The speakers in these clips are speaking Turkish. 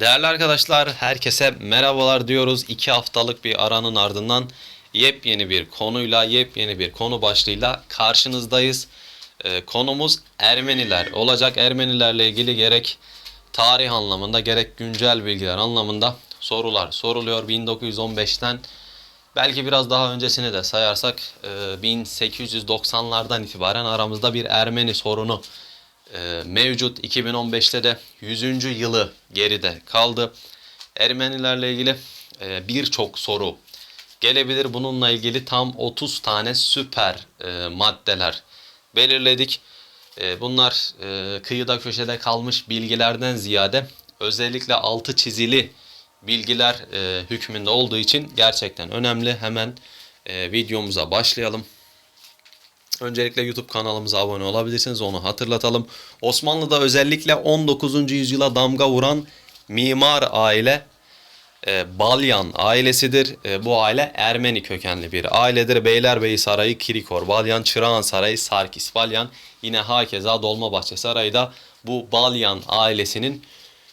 Değerli arkadaşlar, herkese merhabalar diyoruz. İki haftalık bir aranın ardından yepyeni bir konuyla, yepyeni bir konu başlığıyla karşınızdayız. Ee, konumuz Ermeniler olacak. Ermenilerle ilgili gerek tarih anlamında gerek güncel bilgiler anlamında sorular soruluyor. 1915'ten belki biraz daha öncesini de sayarsak e, 1890'lardan itibaren aramızda bir Ermeni sorunu e, mevcut 2015'te de 100. yılı geride kaldı. Ermenilerle ilgili e, birçok soru gelebilir. Bununla ilgili tam 30 tane süper e, maddeler belirledik. E, bunlar kıyıda köşede kalmış bilgilerden ziyade özellikle altı çizili bilgiler hükmünde olduğu için gerçekten önemli. Hemen videomuza başlayalım. Öncelikle YouTube kanalımıza abone olabilirsiniz onu hatırlatalım. Osmanlı'da özellikle 19. yüzyıla damga vuran mimar aile e, Balyan ailesidir. E, bu aile Ermeni kökenli bir ailedir. Beylerbeyi Sarayı Kirikor, Balyan Çırağan Sarayı Sarkis Balyan, yine hakeza Dolmabahçe Sarayı da bu Balyan ailesinin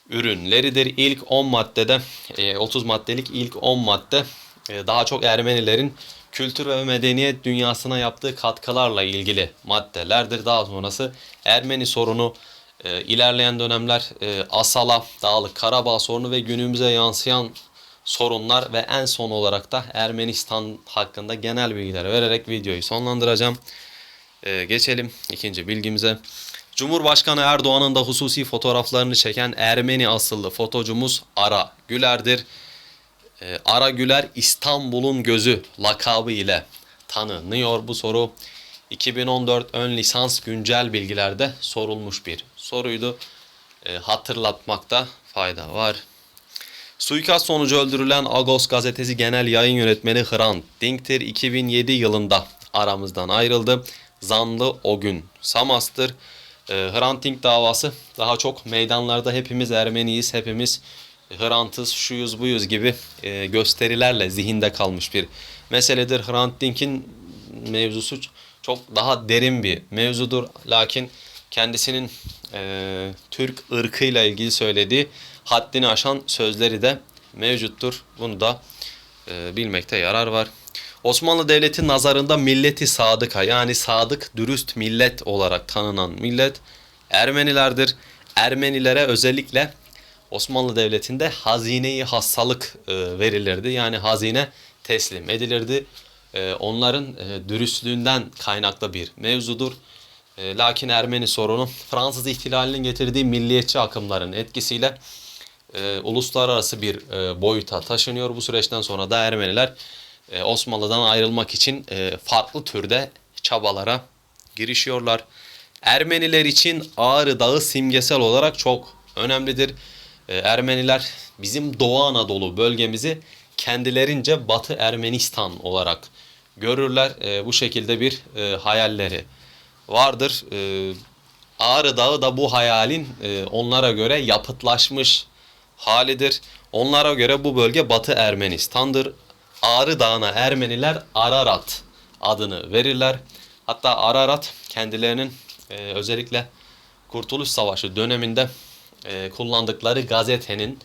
ürünleridir. İlk 10 maddede, e, 30 maddelik ilk 10 madde e, daha çok Ermenilerin kültür ve medeniyet dünyasına yaptığı katkılarla ilgili maddelerdir. Daha sonrası Ermeni sorunu, e, ilerleyen dönemler e, Asala, Dağlık Karabağ sorunu ve günümüze yansıyan sorunlar ve en son olarak da Ermenistan hakkında genel bilgiler vererek videoyu sonlandıracağım. E, geçelim ikinci bilgimize. Cumhurbaşkanı Erdoğan'ın da hususi fotoğraflarını çeken Ermeni asıllı fotocumuz Ara Güler'dir. E, Ara Güler İstanbul'un gözü lakabı ile tanınıyor. Bu soru 2014 ön lisans güncel bilgilerde sorulmuş bir soruydu. E, hatırlatmakta fayda var. Suikast sonucu öldürülen Agos gazetesi genel yayın yönetmeni Hrant Dink'tir. 2007 yılında aramızdan ayrıldı. Zanlı o gün Samas'tır. E, Hrant Dink davası daha çok meydanlarda hepimiz Ermeniyiz, hepimiz Hrant'ız, şuyuz buyuz gibi e, gösterilerle zihinde kalmış bir meseledir. Hrant Dink'in mevzusu çok daha derin bir mevzudur. Lakin kendisinin e, Türk ırkıyla ilgili söylediği haddini aşan sözleri de mevcuttur. Bunu da e, bilmekte yarar var. Osmanlı Devleti nazarında milleti sadıka yani sadık dürüst millet olarak tanınan millet Ermenilerdir. Ermenilere özellikle Osmanlı Devleti'nde hazineyi hastalık e, verilirdi. Yani hazine teslim edilirdi. E, onların e, dürüstlüğünden kaynaklı bir mevzudur. E, lakin Ermeni sorunu Fransız ihtilalinin getirdiği milliyetçi akımların etkisiyle e, uluslararası bir e, boyuta taşınıyor. Bu süreçten sonra da Ermeniler e, Osmanlı'dan ayrılmak için e, farklı türde çabalara girişiyorlar. Ermeniler için Ağrı Dağı simgesel olarak çok önemlidir. E, Ermeniler bizim Doğu Anadolu bölgemizi kendilerince Batı Ermenistan olarak görürler. E, bu şekilde bir e, hayalleri vardır. E, Ağrı Dağı da bu hayalin e, onlara göre yapıtlaşmış halidir. Onlara göre bu bölge Batı Ermenistan'dır. Ağrı Dağı'na Ermeniler Ararat adını verirler. Hatta Ararat kendilerinin e, özellikle Kurtuluş Savaşı döneminde e, kullandıkları gazetenin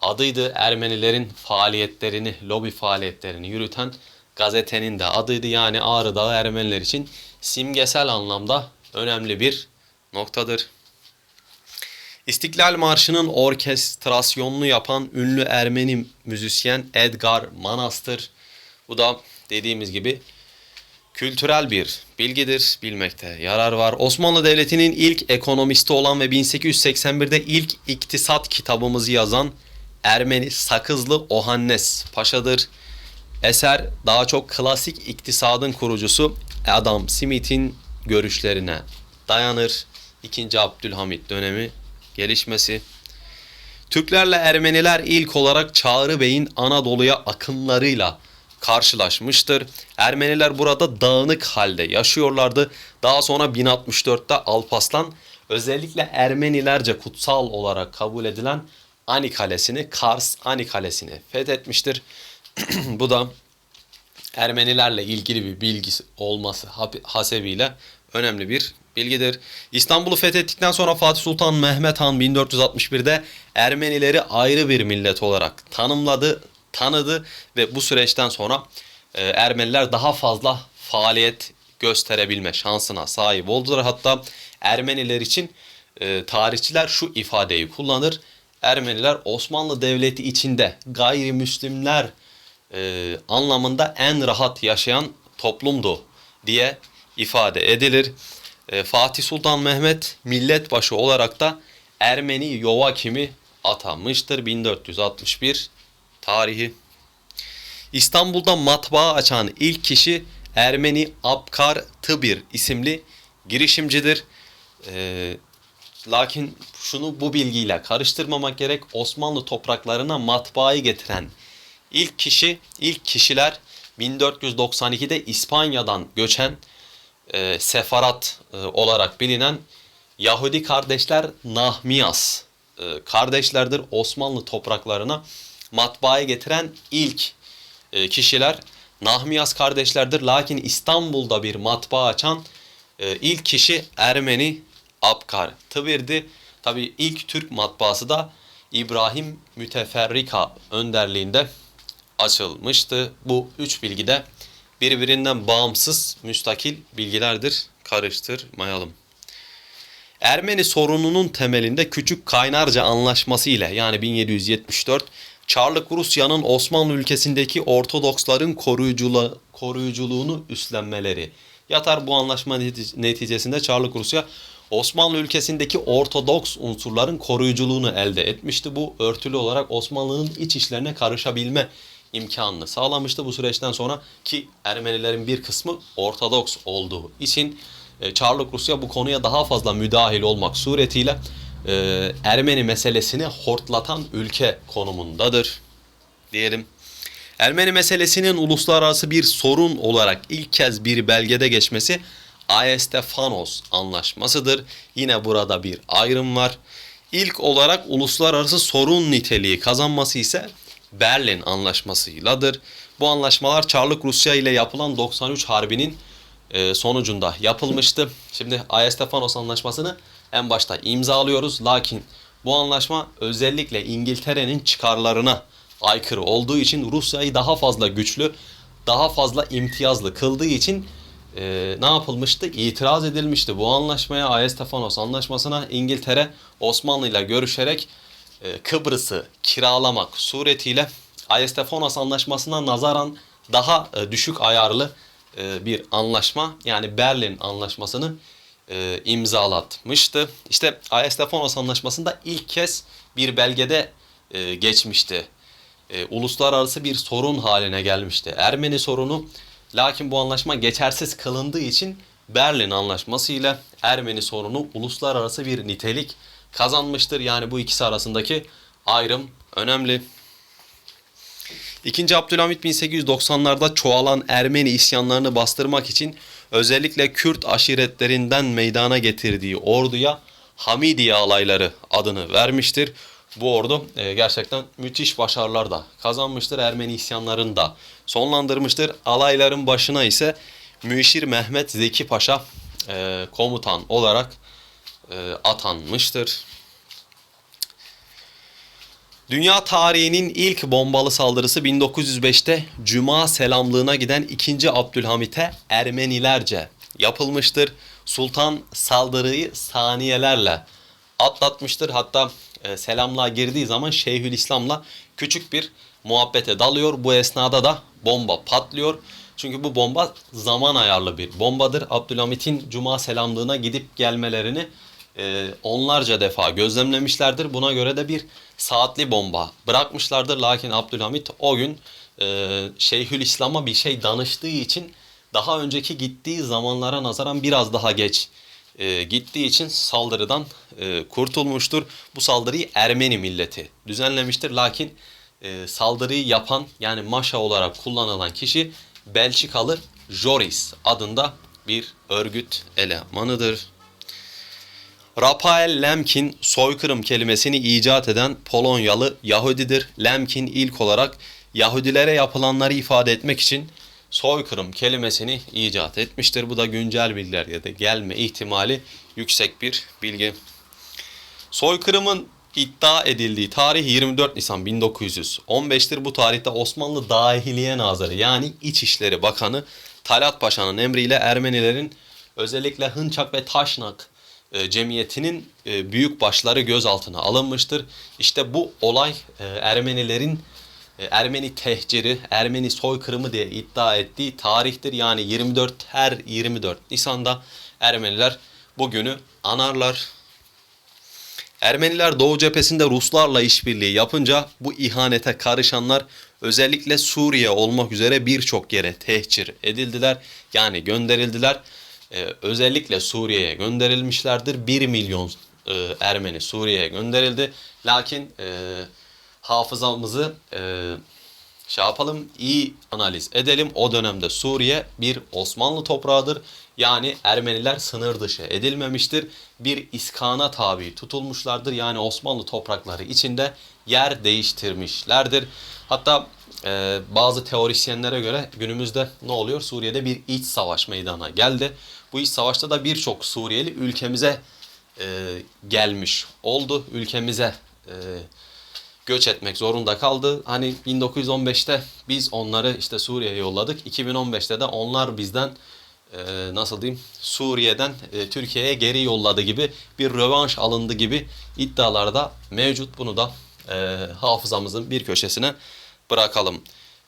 adıydı. Ermenilerin faaliyetlerini, lobi faaliyetlerini yürüten gazetenin de adıydı. Yani Ağrı Dağı Ermeniler için simgesel anlamda önemli bir noktadır. İstiklal Marşı'nın orkestrasyonunu yapan ünlü Ermeni müzisyen Edgar Manastır. Bu da dediğimiz gibi kültürel bir bilgidir. Bilmekte yarar var. Osmanlı Devleti'nin ilk ekonomisti olan ve 1881'de ilk iktisat kitabımızı yazan Ermeni Sakızlı Ohannes Paşa'dır. Eser daha çok klasik iktisadın kurucusu Adam Smith'in görüşlerine dayanır. 2. Abdülhamit dönemi gelişmesi. Türklerle Ermeniler ilk olarak Çağrı Bey'in Anadolu'ya akınlarıyla karşılaşmıştır. Ermeniler burada dağınık halde yaşıyorlardı. Daha sonra 1064'te Alpaslan özellikle Ermenilerce kutsal olarak kabul edilen Ani Kalesi'ni, Kars Ani Kalesi'ni fethetmiştir. Bu da Ermenilerle ilgili bir bilgi olması hasebiyle önemli bir bilgidir. İstanbul'u fethettikten sonra Fatih Sultan Mehmet Han 1461'de Ermenileri ayrı bir millet olarak tanımladı, tanıdı ve bu süreçten sonra e, Ermeniler daha fazla faaliyet gösterebilme şansına sahip oldular. Hatta Ermeniler için e, tarihçiler şu ifadeyi kullanır. Ermeniler Osmanlı Devleti içinde gayrimüslimler e, anlamında en rahat yaşayan toplumdu diye ifade edilir. E, Fatih Sultan Mehmet millet başı olarak da Ermeni Yovakim'i atanmıştır. 1461 tarihi. İstanbul'da matbaa açan ilk kişi Ermeni Abkar Tıbir isimli girişimcidir. Ee, lakin şunu bu bilgiyle karıştırmamak gerek. Osmanlı topraklarına matbaayı getiren ilk kişi, ilk kişiler 1492'de İspanya'dan göçen e, sefarat e, olarak bilinen Yahudi kardeşler Nahmiyas e, kardeşlerdir. Osmanlı topraklarına matbaayı getiren ilk e, kişiler Nahmiyas kardeşlerdir. Lakin İstanbul'da bir matbaa açan e, ilk kişi Ermeni Abkar Tıbir'di. Tabi ilk Türk matbaası da İbrahim Müteferrika önderliğinde açılmıştı. Bu üç bilgi de birbirinden bağımsız müstakil bilgilerdir. Karıştırmayalım. Ermeni sorununun temelinde Küçük Kaynarca Anlaşması ile yani 1774 Çarlık Rusya'nın Osmanlı ülkesindeki Ortodoksların koruyuculu, koruyuculuğunu üstlenmeleri yatar. Bu anlaşma netice- neticesinde Çarlık Rusya Osmanlı ülkesindeki Ortodoks unsurların koruyuculuğunu elde etmişti. Bu örtülü olarak Osmanlı'nın iç işlerine karışabilme imkanını sağlamıştı. Bu süreçten sonra ki Ermenilerin bir kısmı Ortodoks olduğu için e, Çarlık Rusya bu konuya daha fazla müdahil olmak suretiyle e, Ermeni meselesini hortlatan ülke konumundadır diyelim. Ermeni meselesinin uluslararası bir sorun olarak ilk kez bir belgede geçmesi Ayestefanos anlaşmasıdır. Yine burada bir ayrım var. İlk olarak uluslararası sorun niteliği kazanması ise Berlin anlaşmasıyladır. Bu anlaşmalar Çarlık Rusya ile yapılan 93 Harbi'nin e, sonucunda yapılmıştı. Şimdi Ayestefanos anlaşmasını en başta imzalıyoruz. Lakin bu anlaşma özellikle İngiltere'nin çıkarlarına aykırı olduğu için Rusya'yı daha fazla güçlü, daha fazla imtiyazlı kıldığı için e, ne yapılmıştı? İtiraz edilmişti. Bu anlaşmaya Ayestefanos anlaşmasına İngiltere Osmanlı ile görüşerek e, Kıbrıs'ı kiralamak suretiyle Ayestefanos anlaşmasına nazaran daha e, düşük ayarlı e, bir anlaşma yani Berlin anlaşmasını e, imzalatmıştı. İşte Ayestefanos anlaşmasında ilk kez bir belgede e, geçmişti. E, uluslararası bir sorun haline gelmişti. Ermeni sorunu lakin bu anlaşma geçersiz kılındığı için Berlin Anlaşması ile Ermeni sorunu uluslararası bir nitelik kazanmıştır. Yani bu ikisi arasındaki ayrım önemli. İkinci Abdülhamit 1890'larda çoğalan Ermeni isyanlarını bastırmak için özellikle Kürt aşiretlerinden meydana getirdiği orduya Hamidiye alayları adını vermiştir. Bu ordu e, gerçekten müthiş başarılar da kazanmıştır. Ermeni isyanlarını da sonlandırmıştır. Alayların başına ise Müşir Mehmet Zeki Paşa e, komutan olarak e, atanmıştır. Dünya tarihinin ilk bombalı saldırısı 1905'te Cuma selamlığına giden 2. Abdülhamit'e Ermenilerce yapılmıştır. Sultan saldırıyı saniyelerle atlatmıştır. Hatta e, selamlığa girdiği zaman Şeyhülislam'la küçük bir muhabbete dalıyor. Bu esnada da bomba patlıyor. Çünkü bu bomba zaman ayarlı bir bombadır. Abdülhamit'in Cuma selamlığına gidip gelmelerini e, onlarca defa gözlemlemişlerdir. Buna göre de bir saatli bomba bırakmışlardır. Lakin Abdülhamit o gün e, Şeyhülislam'a bir şey danıştığı için daha önceki gittiği zamanlara nazaran biraz daha geç e, gittiği için saldırıdan e, kurtulmuştur. Bu saldırıyı Ermeni milleti düzenlemiştir. Lakin e, saldırıyı yapan yani maşa olarak kullanılan kişi Belçikalı Joris adında bir örgüt elemanıdır. Rafael Lemkin soykırım kelimesini icat eden Polonyalı Yahudidir. Lemkin ilk olarak Yahudilere yapılanları ifade etmek için soykırım kelimesini icat etmiştir. Bu da güncel bilgilerde de gelme ihtimali yüksek bir bilgi. Soykırımın iddia edildiği tarih 24 Nisan 1915'tir. Bu tarihte Osmanlı Dahiliye Nazırı yani İçişleri Bakanı Talat Paşa'nın emriyle Ermenilerin özellikle Hınçak ve Taşnak e, cemiyetinin e, büyük başları gözaltına alınmıştır. İşte bu olay e, Ermenilerin e, Ermeni tehciri, Ermeni soykırımı diye iddia ettiği tarihtir. Yani 24 her 24 Nisan'da Ermeniler bugünü anarlar. Ermeniler Doğu cephesinde Ruslarla işbirliği yapınca bu ihanete karışanlar özellikle Suriye olmak üzere birçok yere tehcir edildiler. Yani gönderildiler. Ee, özellikle Suriye'ye gönderilmişlerdir. 1 milyon e, Ermeni Suriye'ye gönderildi. Lakin e, hafızamızı e, şey yapalım iyi analiz edelim. O dönemde Suriye bir Osmanlı toprağıdır. Yani Ermeniler sınır dışı edilmemiştir. Bir iskana tabi tutulmuşlardır. Yani Osmanlı toprakları içinde yer değiştirmişlerdir. Hatta e, bazı teorisyenlere göre günümüzde ne oluyor? Suriye'de bir iç savaş meydana geldi. Bu iç savaşta da birçok Suriyeli ülkemize e, gelmiş oldu. Ülkemize e, göç etmek zorunda kaldı. Hani 1915'te biz onları işte Suriye'ye yolladık. 2015'te de onlar bizden e, nasıl diyeyim Suriye'den e, Türkiye'ye geri yolladı gibi bir rövanş alındı gibi iddialarda mevcut. Bunu da e, hafızamızın bir köşesine bırakalım.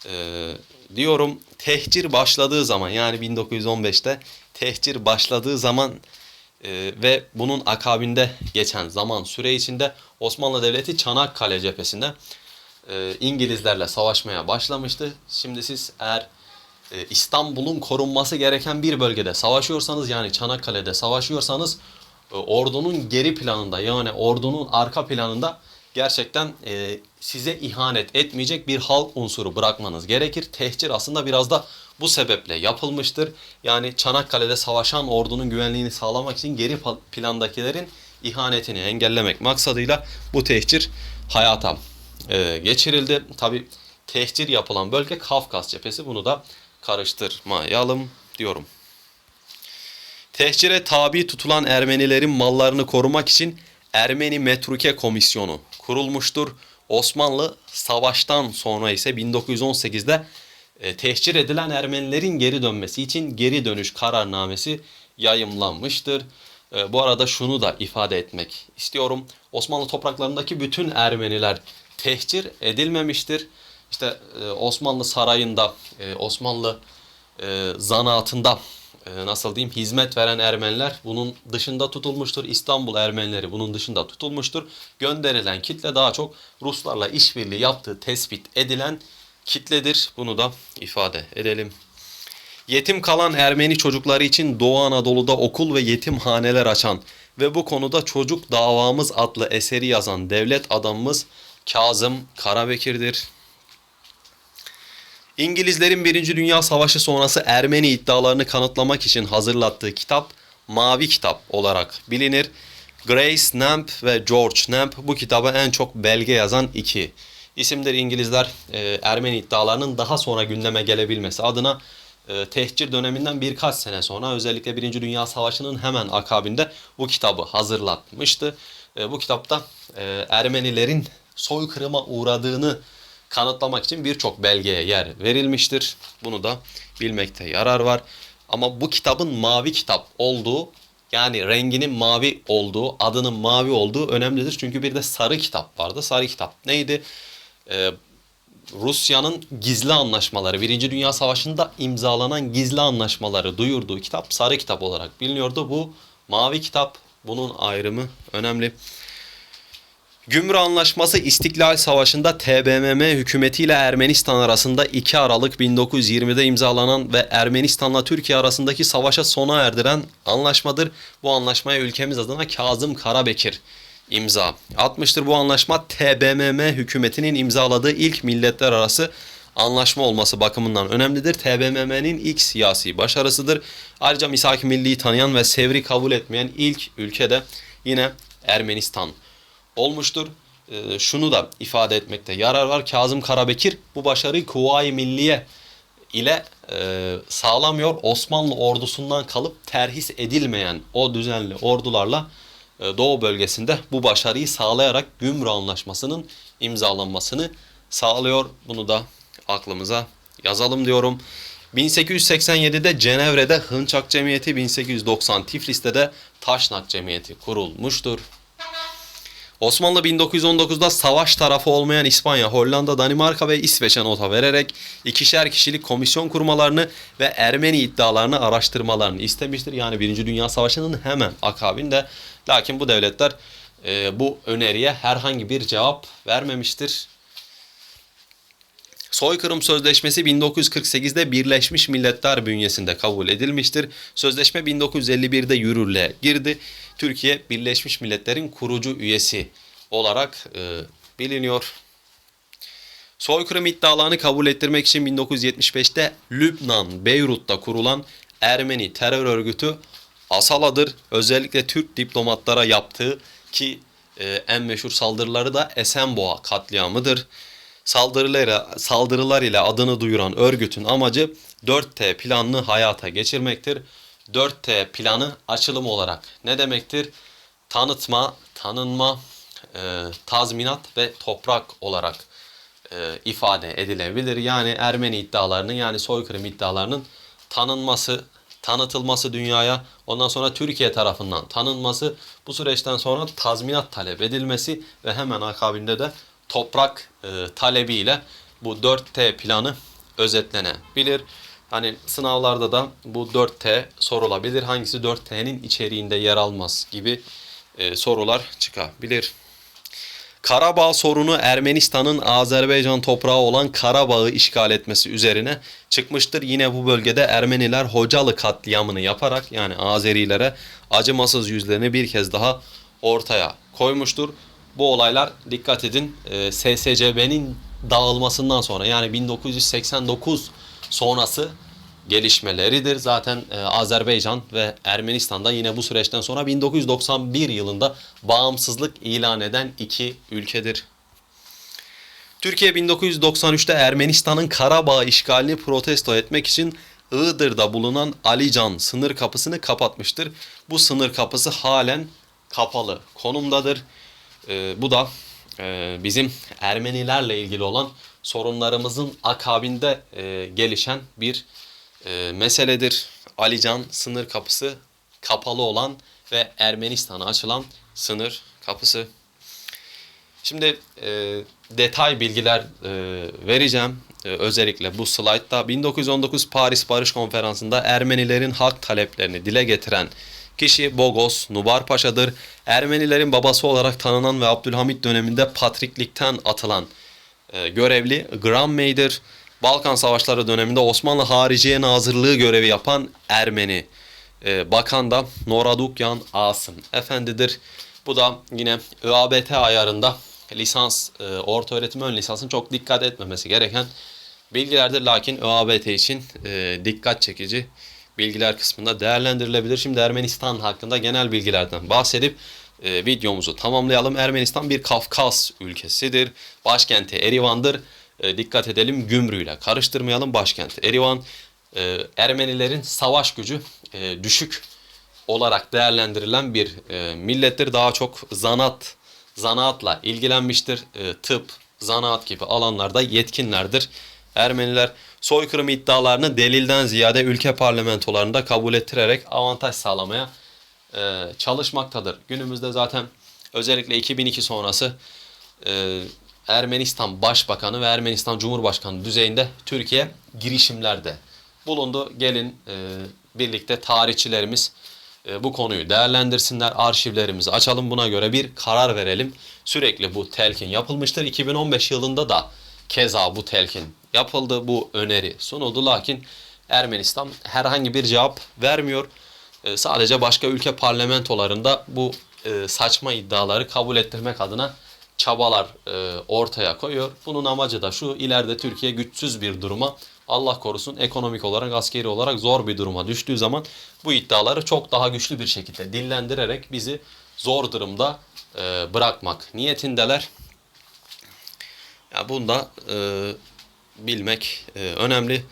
E, diyorum tehcir başladığı zaman yani 1915'te tehcir başladığı zaman ee, ve bunun akabinde geçen zaman süre içinde Osmanlı Devleti Çanakkale cephesinde e, İngilizlerle savaşmaya başlamıştı. Şimdi siz eğer e, İstanbul'un korunması gereken bir bölgede savaşıyorsanız yani Çanakkale'de savaşıyorsanız e, ordunun geri planında yani ordunun arka planında gerçekten e, size ihanet etmeyecek bir halk unsuru bırakmanız gerekir. Tehcir aslında biraz da bu sebeple yapılmıştır. Yani Çanakkale'de savaşan ordunun güvenliğini sağlamak için geri plandakilerin ihanetini engellemek maksadıyla bu tehcir hayata e, geçirildi. Tabi tehcir yapılan bölge Kafkas cephesi bunu da karıştırmayalım diyorum. Tehcire tabi tutulan Ermenilerin mallarını korumak için Ermeni Metruke Komisyonu kurulmuştur. Osmanlı savaştan sonra ise 1918'de e, tehcir edilen Ermenilerin geri dönmesi için geri dönüş kararnamesi yayımlanmıştır. E, bu arada şunu da ifade etmek istiyorum. Osmanlı topraklarındaki bütün Ermeniler tehcir edilmemiştir. İşte e, Osmanlı sarayında, Osmanlı zanaatında nasıl diyeyim hizmet veren Ermeniler bunun dışında tutulmuştur. İstanbul Ermenileri bunun dışında tutulmuştur. Gönderilen kitle daha çok Ruslarla işbirliği yaptığı tespit edilen kitledir. Bunu da ifade edelim. Yetim kalan Ermeni çocukları için Doğu Anadolu'da okul ve yetimhaneler açan ve bu konuda Çocuk Davamız adlı eseri yazan devlet adamımız Kazım Karabekir'dir. İngilizlerin Birinci Dünya Savaşı sonrası Ermeni iddialarını kanıtlamak için hazırlattığı kitap Mavi Kitap olarak bilinir. Grace Namp ve George Namp bu kitaba en çok belge yazan iki isimdir. İngilizler e, Ermeni iddialarının daha sonra gündeme gelebilmesi adına e, tehcir döneminden birkaç sene sonra özellikle Birinci Dünya Savaşı'nın hemen akabinde bu kitabı hazırlatmıştı. E, bu kitapta e, Ermenilerin soykırıma uğradığını kanıtlamak için birçok belgeye yer verilmiştir. Bunu da bilmekte yarar var. Ama bu kitabın mavi kitap olduğu yani renginin mavi olduğu, adının mavi olduğu önemlidir. Çünkü bir de sarı kitap vardı. Sarı kitap neydi? Ee, Rusya'nın gizli anlaşmaları, Birinci Dünya Savaşı'nda imzalanan gizli anlaşmaları duyurduğu kitap sarı kitap olarak biliniyordu. Bu mavi kitap, bunun ayrımı önemli. Gümrü Anlaşması İstiklal Savaşı'nda TBMM hükümetiyle Ermenistan arasında 2 Aralık 1920'de imzalanan ve Ermenistan'la Türkiye arasındaki savaşa sona erdiren anlaşmadır. Bu anlaşmaya ülkemiz adına Kazım Karabekir imza atmıştır. Bu anlaşma TBMM hükümetinin imzaladığı ilk milletler arası anlaşma olması bakımından önemlidir. TBMM'nin ilk siyasi başarısıdır. Ayrıca misak milliyi tanıyan ve sevri kabul etmeyen ilk ülke de yine Ermenistan olmuştur. E, şunu da ifade etmekte yarar var. Kazım Karabekir bu başarıyı Kuvayi Milliye ile e, sağlamıyor. Osmanlı ordusundan kalıp terhis edilmeyen o düzenli ordularla e, Doğu bölgesinde bu başarıyı sağlayarak Gümrü Anlaşması'nın imzalanmasını sağlıyor. Bunu da aklımıza yazalım diyorum. 1887'de Cenevre'de Hınçak Cemiyeti, 1890 Tiflis'te de Taşnak Cemiyeti kurulmuştur. Osmanlı 1919'da savaş tarafı olmayan İspanya, Hollanda, Danimarka ve İsveç'e nota vererek ikişer kişilik komisyon kurmalarını ve Ermeni iddialarını araştırmalarını istemiştir. Yani Birinci Dünya Savaşı'nın hemen akabinde. Lakin bu devletler e, bu öneriye herhangi bir cevap vermemiştir. Soykırım Sözleşmesi 1948'de Birleşmiş Milletler bünyesinde kabul edilmiştir. Sözleşme 1951'de yürürlüğe girdi. Türkiye Birleşmiş Milletler'in kurucu üyesi olarak e, biliniyor. Soykırım iddialarını kabul ettirmek için 1975'te Lübnan, Beyrut'ta kurulan Ermeni terör örgütü Asala'dır. Özellikle Türk diplomatlara yaptığı ki e, en meşhur saldırıları da Esenboğa katliamıdır. Saldırılarıyla, saldırılar ile adını duyuran örgütün amacı 4T planını hayata geçirmektir. 4T planı açılım olarak ne demektir? Tanıtma, tanınma, e, tazminat ve toprak olarak e, ifade edilebilir. Yani Ermeni iddialarının yani soykırım iddialarının tanınması, tanıtılması dünyaya, ondan sonra Türkiye tarafından tanınması, bu süreçten sonra tazminat talep edilmesi ve hemen akabinde de toprak e, talebiyle bu 4T planı özetlenebilir. Hani sınavlarda da bu 4T sorulabilir. Hangisi 4T'nin içeriğinde yer almaz gibi e, sorular çıkabilir. Karabağ sorunu Ermenistan'ın Azerbaycan toprağı olan Karabağ'ı işgal etmesi üzerine çıkmıştır. Yine bu bölgede Ermeniler Hocalı katliamını yaparak yani Azerilere acımasız yüzlerini bir kez daha ortaya koymuştur. Bu olaylar dikkat edin e, SSCB'nin dağılmasından sonra yani 1989 sonrası gelişmeleridir. Zaten e, Azerbaycan ve Ermenistan'da yine bu süreçten sonra 1991 yılında bağımsızlık ilan eden iki ülkedir. Türkiye 1993'te Ermenistan'ın Karabağ işgalini protesto etmek için Iğdır'da bulunan Alican sınır kapısını kapatmıştır. Bu sınır kapısı halen kapalı konumdadır. E, bu da e, bizim Ermenilerle ilgili olan sorunlarımızın akabinde e, gelişen bir e, meseledir. Alican sınır kapısı kapalı olan ve Ermenistan'a açılan sınır kapısı. Şimdi e, detay bilgiler e, vereceğim. E, özellikle bu slaytta 1919 Paris Barış Konferansı'nda Ermenilerin hak taleplerini dile getiren kişi Bogos Nubar Paşa'dır. Ermenilerin babası olarak tanınan ve Abdülhamit döneminde patriklikten atılan e, görevli Gram Mey'dir. Balkan Savaşları döneminde Osmanlı Hariciye Nazırlığı görevi yapan Ermeni e, bakan da Noradukyan Asım Efendidir. Bu da yine ÖABT ayarında lisans, e, orta öğretim ön lisansın çok dikkat etmemesi gereken bilgilerdir. Lakin ÖABT için e, dikkat çekici bilgiler kısmında değerlendirilebilir. Şimdi Ermenistan hakkında genel bilgilerden bahsedip e, videomuzu tamamlayalım. Ermenistan bir Kafkas ülkesidir. Başkenti Erivan'dır. E, dikkat edelim gümrüyle karıştırmayalım başkenti. Erivan e, Ermenilerin savaş gücü e, düşük olarak değerlendirilen bir e, millettir. Daha çok zanat, zanaatla ilgilenmiştir. E, tıp, zanaat gibi alanlarda yetkinlerdir. Ermeniler soykırım iddialarını delilden ziyade ülke parlamentolarında kabul ettirerek avantaj sağlamaya e, çalışmaktadır. Günümüzde zaten özellikle 2002 sonrası e, Ermenistan Başbakanı ve Ermenistan Cumhurbaşkanı düzeyinde Türkiye girişimlerde bulundu. Gelin e, birlikte tarihçilerimiz e, bu konuyu değerlendirsinler. Arşivlerimizi açalım buna göre bir karar verelim. Sürekli bu telkin yapılmıştır. 2015 yılında da keza bu telkin yapıldı. Bu öneri sunuldu. Lakin Ermenistan herhangi bir cevap vermiyor. E, sadece başka ülke parlamentolarında bu e, saçma iddiaları kabul ettirmek adına çabalar e, ortaya koyuyor. Bunun amacı da şu ileride Türkiye güçsüz bir duruma Allah korusun ekonomik olarak askeri olarak zor bir duruma düştüğü zaman bu iddiaları çok daha güçlü bir şekilde dillendirerek bizi zor durumda e, bırakmak niyetindeler. Ya bunu da e, bilmek e, önemli.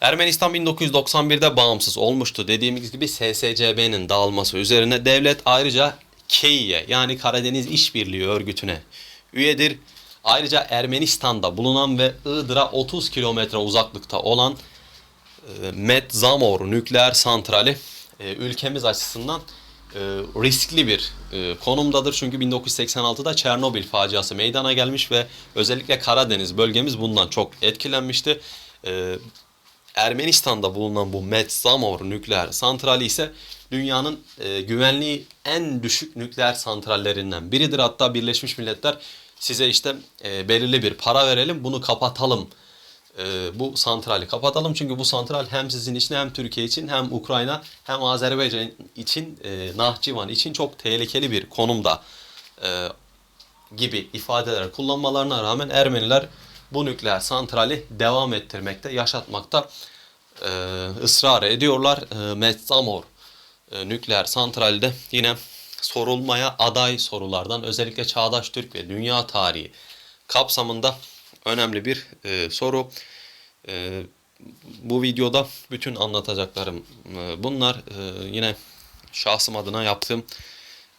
Ermenistan 1991'de bağımsız olmuştu. Dediğimiz gibi SSCB'nin dağılması üzerine devlet ayrıca KEİ'ye yani Karadeniz İşbirliği Örgütü'ne üyedir. Ayrıca Ermenistan'da bulunan ve Iğdır'a 30 kilometre uzaklıkta olan e, Metzamor nükleer santrali e, ülkemiz açısından e, riskli bir e, konumdadır. Çünkü 1986'da Çernobil faciası meydana gelmiş ve özellikle Karadeniz bölgemiz bundan çok etkilenmişti. Ermenistan'da bulunan bu Metzamor nükleer santrali ise dünyanın e, güvenliği en düşük nükleer santrallerinden biridir. Hatta Birleşmiş Milletler size işte e, belirli bir para verelim bunu kapatalım. E, bu santrali kapatalım çünkü bu santral hem sizin için hem Türkiye için hem Ukrayna hem Azerbaycan için e, Nahçıvan için çok tehlikeli bir konumda e, gibi ifadeler kullanmalarına rağmen Ermeniler bu nükleer santrali devam ettirmekte, yaşatmakta e, ısrar ediyorlar. E, Metsamor e, nükleer santrali de yine sorulmaya aday sorulardan özellikle çağdaş Türk ve dünya tarihi kapsamında önemli bir e, soru. E, bu videoda bütün anlatacaklarım e, bunlar. E, yine şahsım adına yaptığım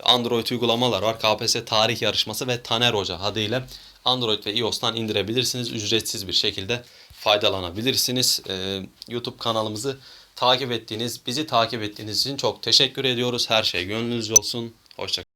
Android uygulamalar var. KPSS tarih yarışması ve Taner Hoca adıyla Android ve iOS'tan indirebilirsiniz. Ücretsiz bir şekilde faydalanabilirsiniz. Ee, YouTube kanalımızı takip ettiğiniz, bizi takip ettiğiniz için çok teşekkür ediyoruz. Her şey gönlünüzce olsun. Hoşçakalın.